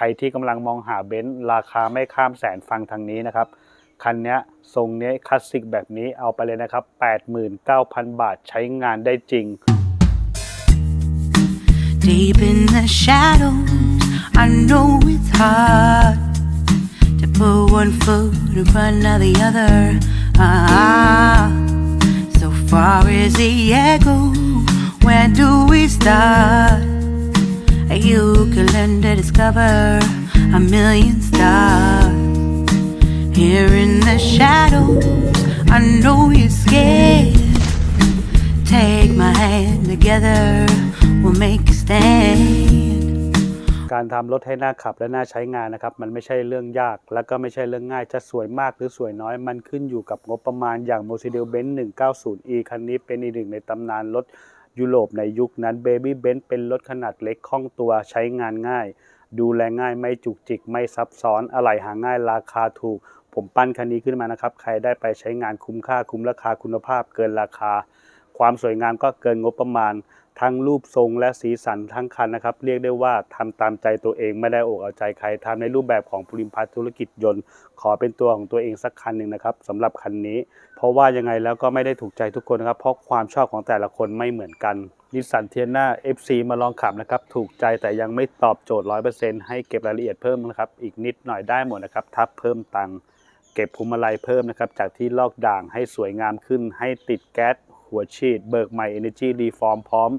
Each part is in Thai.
รที่กำลังมองหาเบนซ์ราคาไม่ข้ามแสนฟังทางนี้นะครับ คันนี้ทรงนี้คลาสสิกแบบนี้เอาไปเลยนะครับ 89,000 บาทใช้งานได้จริง Deep in the shadows, I know it's hard to put one foot in front of the other. Ah, so far as the echo, where do we start? You can learn to discover a million stars. Here in the shadows, I know you're scared. Take my hand together, we'll make a stand. การทำรถให้น่าขับและน่าใช้งานนะครับ มันไม่ใช่เรื่องยาก และก็ไม่ใช่เรื่องง่ายจะสวยมากหรือสวยน้อย มันขึ้นอยู่กับงบประมาณอย่าง Mercedes-Benz 190e คันนี้เป็นอีกหนึ่งในตำนานรถ ยุโรปในยุคนั้น Baby Benz เป็นรถขนาดเล็กคล่องตัวใช้งานง่าย ดูแลง่ายไม่จุกจิก ไม่ซับซ้อนอะไหล่หาง่ายราคาถูก ผมปั้นคันนี้ขึ้นมานะครับ ใครได้ไปใช้งานคุ้มค่าคุ้มราคาคุณภาพเกินราคา ความสวยงามก็เกินงบประมาณ ทั้งรูปทรงและสีสันทั้งคันนะครับ เรียกได้ว่าทำตามใจตัวเองไม่ได้อกเอาใจใครทำในรูปแบบของภูริมพัฒน์ธุรกิจยนต์ ขอเป็นตัวของตัวเองสักคันหนึ่งนะครับสำหรับคันนี้ เพราะว่ายังไงแล้วก็ไม่ได้ถูกใจทุกคนนะครับ เพราะความชอบของแต่ละคนไม่เหมือนกันนิสสันเทียน่า FC มาลองขับนะครับ ถูกใจแต่ยังไม่ตอบโจทย์ 100%ให้เก็บรายละเอียดเพิ่มนะครับ อีกนิดหน่อยได้หมดนะครับ ทับเพิ่มตังค์เก็บพวงมาลัยเพิ่มนะครับ จากที่ลอกด่างให้สวยงามขึ้น ให้ติดแก๊ส หัวฉีด เบิกใหม่ Energy Reform พร้อม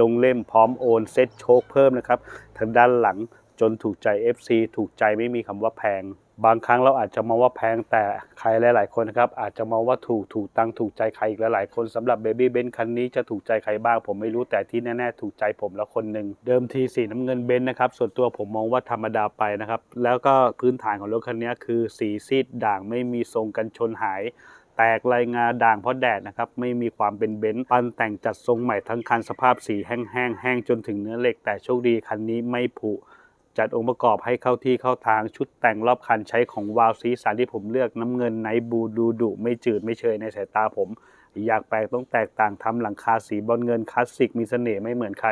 ลงเล่มพร้อมโอน เซ็ตโชคเพิ่มนะครับ ทางด้านหลังจนถูกใจ FC ถูกใจไม่มีคำว่าแพง บางครั้งเราอาจจะมองว่าแพงแต่ใครหลาย ๆ คนนะครับ อาจจะมองว่าถูกถูกตังถูกใจใครอีกหลายๆคนสำหรับ Baby b e n คันนี้จะถูกใจใครบ้างผมไม่รู้แต่ที่แน่ ๆ ถูกใจผมแล้วคนหนึ่งเดิมทีสีน้ำเงินเบนซ์นะครับ ส่วนตัวผมมองว่าธรรมดาไปนะครับ แล้วก็พื้นฐานของรถคันนี้คือสีซีดด่างไม่มีทรงกันชนหาย แตกลายงาด่างเพราะแดดนะครับไม่มีความเป็นเบนซ์ปั้นแต่งจัดทรงใหม่ทั้งคันสภาพสีแห้งๆแห้งจนถึงเนื้อเหล็ก แต่โชคดีคันนี้ไม่ผุจัดองค์ประกอบให้เข้าที่เข้าทางชุดแต่งรอบคันใช้ของวาวสีสันที่ผมเลือกน้ำเงินไนบูดูดุไม่จืดไม่เชยในสายตาผม อยากแปลกต้องแตกต่างทำหลังคาสีบอลเงินคลาสสิกมีเสน่ห์ไม่เหมือนใคร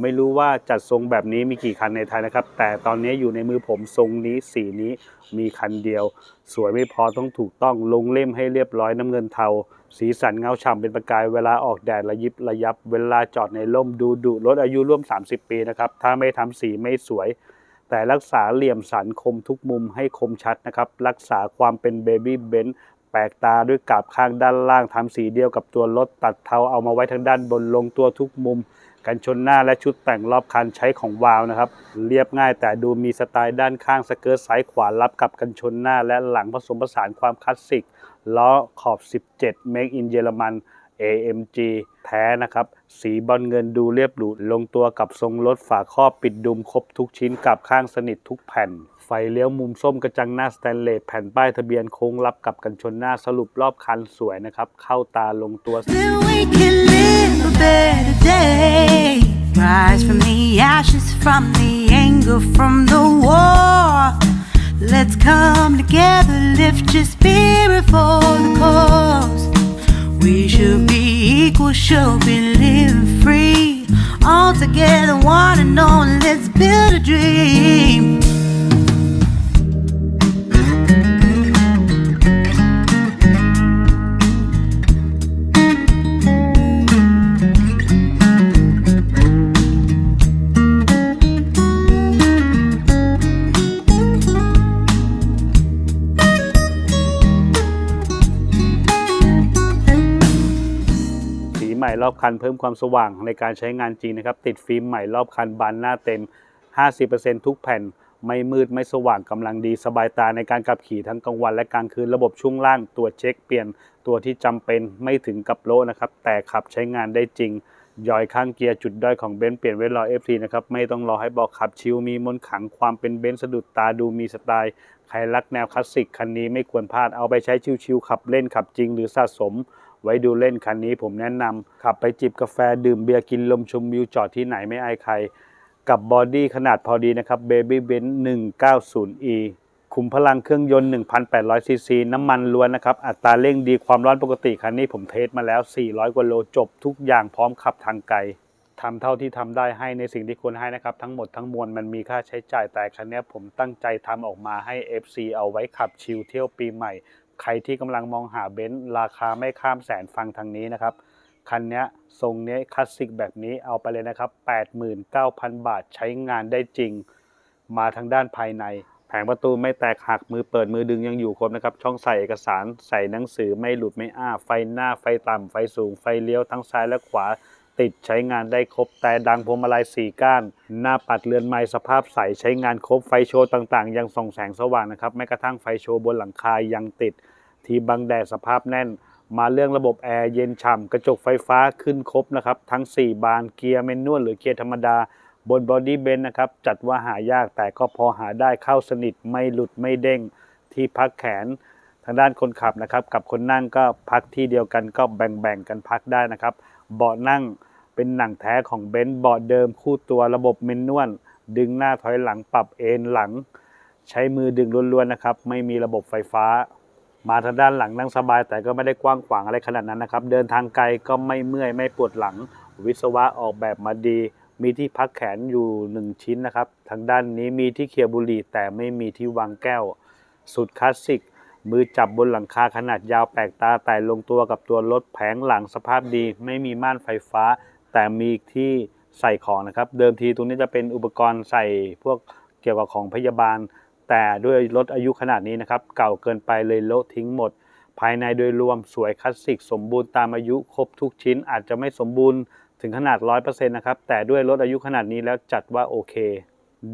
ไม่รู้ว่าจัดทรงแบบนี้มีกี่คันในไทยนะครับ แต่ตอนนี้อยู่ในมือผมทรงนี้สีนี้มีคันเดียว สวยไม่พอต้องถูกต้องลงเล่มให้เรียบร้อยน้ำเงินเทา สีสันเงาฉ่ำเป็นประกายเวลาออกแดดระยิบระยับ เวลาจอดในร่มดูดุรถอายุร่วม 30 ปีนะครับถ้าไม่ทำสีไม่สวยแต่รักษาเหลี่ยมสันคมทุกมุมให้คมชัดนะครับ รักษาความเป็นเบบี้เบนแปลกตาด้วยกาบข้างด้านล่างทำสีเดียวกับตัวรถตัดเทาเอามาไว้ทางด้านบนลงตัวทุกมุม กันชนหน้าและชุดแต่งรอบคันใช้ของวาวนะครับ เรียบง่ายแต่ดูมีสไตล์ด้านข้างสเกิร์ตซ้ายขวารับกับกันชนหน้า และหลังผสมผสานความคลาสสิกล้อขอบ 17 Make in เยอรมัน AMG แท้นะครับ สีบอลเงินดูเรียบหรูลงตัวกับทรงรถฝาครอบปิดดุมครบทุกชิ้นกับข้างสนิททุกแผ่น ไฟเลี้ยวมุมส้มกระจังหน้าสแตนเลสแผ่นป้ายทะเบียนโค้งรับกับกันชนหน้าสรุปรอบคันสวยนะครับ เข้าตาลงตัว Rise from the ashes, from the anger, from the war. Let's come together, lift your spirit for equal, should be living free. All together, one and all, let's build a dream. รอบคันเพิ่มความสว่างในการใช้งานจริงนะครับ ติดฟิล์มใหม่รอบคันบานหน้าเต็ม 50%ทุกแผ่น ไม่มืดไม่สว่างกำลังดีสบายตาในการขับขี่ทั้งกลางวันและกลางคืนระบบช่วงล่างตัวเช็คเปลี่ยนตัวที่จำเป็นไม่ถึงกับโลนะครับแต่ขับใช้งานได้จริง ยอยข้างเกียร์จุดด้อยของเบนซ์เปลี่ยนไว้รอ FT นะครับ ไม่ต้องรอให้บอกขับชิวมีมนขังความเป็นเบนซ์สะดุดตาดูมีสไตล์ ใครรักแนวคลาสสิกคันนี้ไม่ควรพลาดเอาไปใช้ชิวๆขับเล่นขับจริงหรือสะสม ไว้ดูเล่นคันนี้ผมแนะนำขับไปจิบกาแฟดื่มเบียร์กินลมชมวิวจอดที่ไหนไม่อายใคร กับบอดี้ขนาดพอดีนะครับ Baby Benz 190e คุมพลังเครื่องยนต์ 1,800 ซีซี น้ำมันล้วนนะครับ อัตราเร่งดีความร้อนปกติคันนี้ผมเทสมาแล้ว 400 กว่าโลจบทุกอย่างพร้อมขับทางไกลทำเท่าที่ทำได้ให้ในสิ่งที่ควรให้นะครับ ทั้งหมดทั้งมวลมันมีค่าใช้จ่ายแต่ครั้งนี้ผมตั้งใจทำออกมาให้ FC เอาไว้ขับชิลเที่ยวปีใหม่ ใครที่กำลังมองหาเบนซ์ราคาไม่ข้ามแสนฟังทางนี้นะครับคันนี้ทรงนี้คลาสสิกแบบนี้เอาไปเลยนะครับ 89,000 บาทใช้งานได้จริง มาทางด้านภายใน ผงประตูไม่แตกหักมือเปิดมือดึงยังอยู่ครบนะครับ ช่องใส่เอกสารใส่หนังสือไม่หลุดไม่อ้า ไฟหน้าไฟต่ำไฟสูงไฟเลี้ยวทั้งซ้ายและขวาติดใช้งานได้ครบแต่ดังพวงมาลัยสี่ก้าน หน้าปัดเรือนไม้สภาพใสใช้งานครบไฟโชว์ต่างๆ ยังส่องแสงสว่างนะครับแม้กระทั่งไฟโชว์บนหลังคายังติด ที่บังแดดสภาพแน่น มาเรื่องระบบแอร์เย็นฉ่ำกระจกไฟฟ้าขึ้นครบนะครับทั้ง 4 บานเกียร์แมนนวลหรือเกียร์ธรรมดา บนบอดี้เบนนะครับ จัดว่าหายากแต่ก็พอหาได้เข้าสนิทไม่หลุดไม่เด้งที่พักแขนทางด้านคนขับนะครับ กับคนนั่งก็พักที่เดียวกันก็แบ่งๆกันพักได้นะครับ เบาะนั่งเป็นหนังแท้ของเบนซ์เบาะเดิมคู่ตัวระบบเมนนวลดึงหน้าถอยหลังปรับเอนหลัง ใช้มือดึงล้วนๆนะครับ ไม่มีระบบไฟฟ้า มาทางด้านหลังนั่งสบาย แต่ก็ไม่ได้กว้างขวางอะไรขนาดนั้นนะครับ เดินทางไกลก็ไม่เมื่อยไม่ปวดหลัง วิศวะออกแบบมาดี มีที่พักแขนอยู่1ชิ้นนะครับ ทางด้านนี้มีที่เคียบุรี่แต่ไม่มีที่วางแก้ว สุดคลาสสิก มือจับบนหลังคาขนาดยาวแปลกตาแต่ลงตัวกับตัวรถแผงหลังสภาพดี ไม่มีม่านไฟฟ้า แต่มีที่ใส่ของนะครับ เดิมทีตรงนี้จะเป็นอุปกรณ์ใส่พวกเกี่ยวกับของพยาบาล แต่ด้วยรถอายุขนาดนี้นะครับ เก่าเกินไปเลยโละทิ้งหมด ภายในโดยรวมสวยคลาสสิก สมบูรณ์ตามอายุครบทุกชิ้นอาจจะไม่สมบูรณ์ ถึงขนาด 100%นะครับ แต่ด้วยรถอายุขนาดนี้แล้วจัดว่าโอเค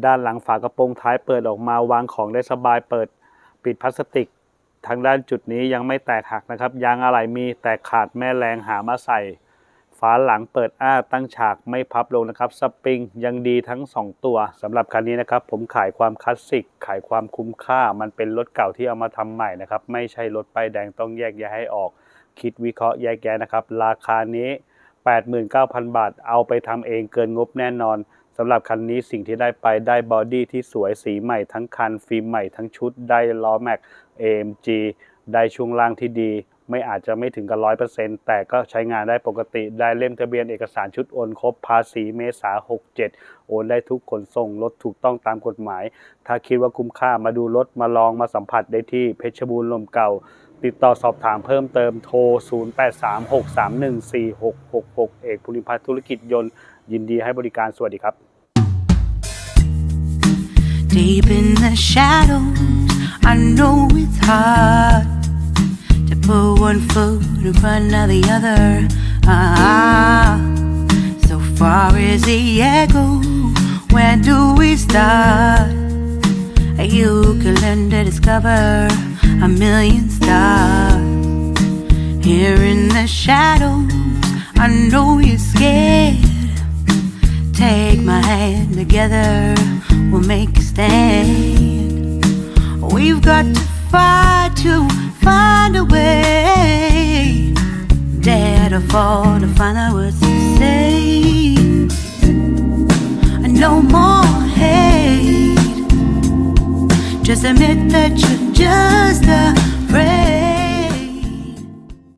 ด้านหลังฝากระโปรงท้ายเปิดออกมาวางของได้สบายเปิด ปิดพลาสติก ทางด้านจุดนี้ยังไม่แตกหักนะครับ ยางอะไหล่มีแต่ขาดแม่แรงหามาใส่ ฝาหลังเปิดอ้าตั้งฉากไม่พับลงนะครับสปริงยังดีทั้ง 2 ตัวสำหรับคันนี้นะครับ ผมขายความคลาสสิกขายความคุ้มค่า มันเป็นรถเก่าที่เอามาทำใหม่นะครับไม่ใช่รถป้ายแดงต้องแยกแยะให้ออก คิดวิเคราะห์แยกแยะนะครับ ราคานี้ 89,000 บาท เอาไปทำเองเกินงบแน่นอนสำหรับคันนี้สิ่งที่ได้ไปได้บอดี้ที่สวยสีใหม่ทั้งคันฟิล์มใหม่ทั้งชุดได้ล้อแม็ก AMG ได้ช่วงล่างที่ดี ไม่อาจจะไม่ถึงกับร้อยเปอร์เซ็นต์แต่ก็ใช้งานได้ปกติ ได้เล่มทะเบียนเอกสารชุดโอนครบภาษีเมษา 67 โอนได้ทุกขนส่งรถถูกต้องตามกฎหมาย ถ้าคิดว่าคุ้มค่ามาดูรถมาลองมาสัมผัสได้ที่เพชรบูรณ์ลมเก่า ติดต่อสอบถามเพิ่มเติมโทร 0836314666 เอกภูริพัฒน์ธุรกิจยนต์ยินดีให้บริการสวัสดีครับ Deep in the shadows, I know it's hard to put one foot in front of the other. Ah, so far as the echo, where do we start? You can learn to discover a million stars. Here in the shadows, I know you're scared. Take my hand together, we'll make a stand. We've got to fight to find a way. Dare to fall to find out what to say. No more hate. Just admit that you're just a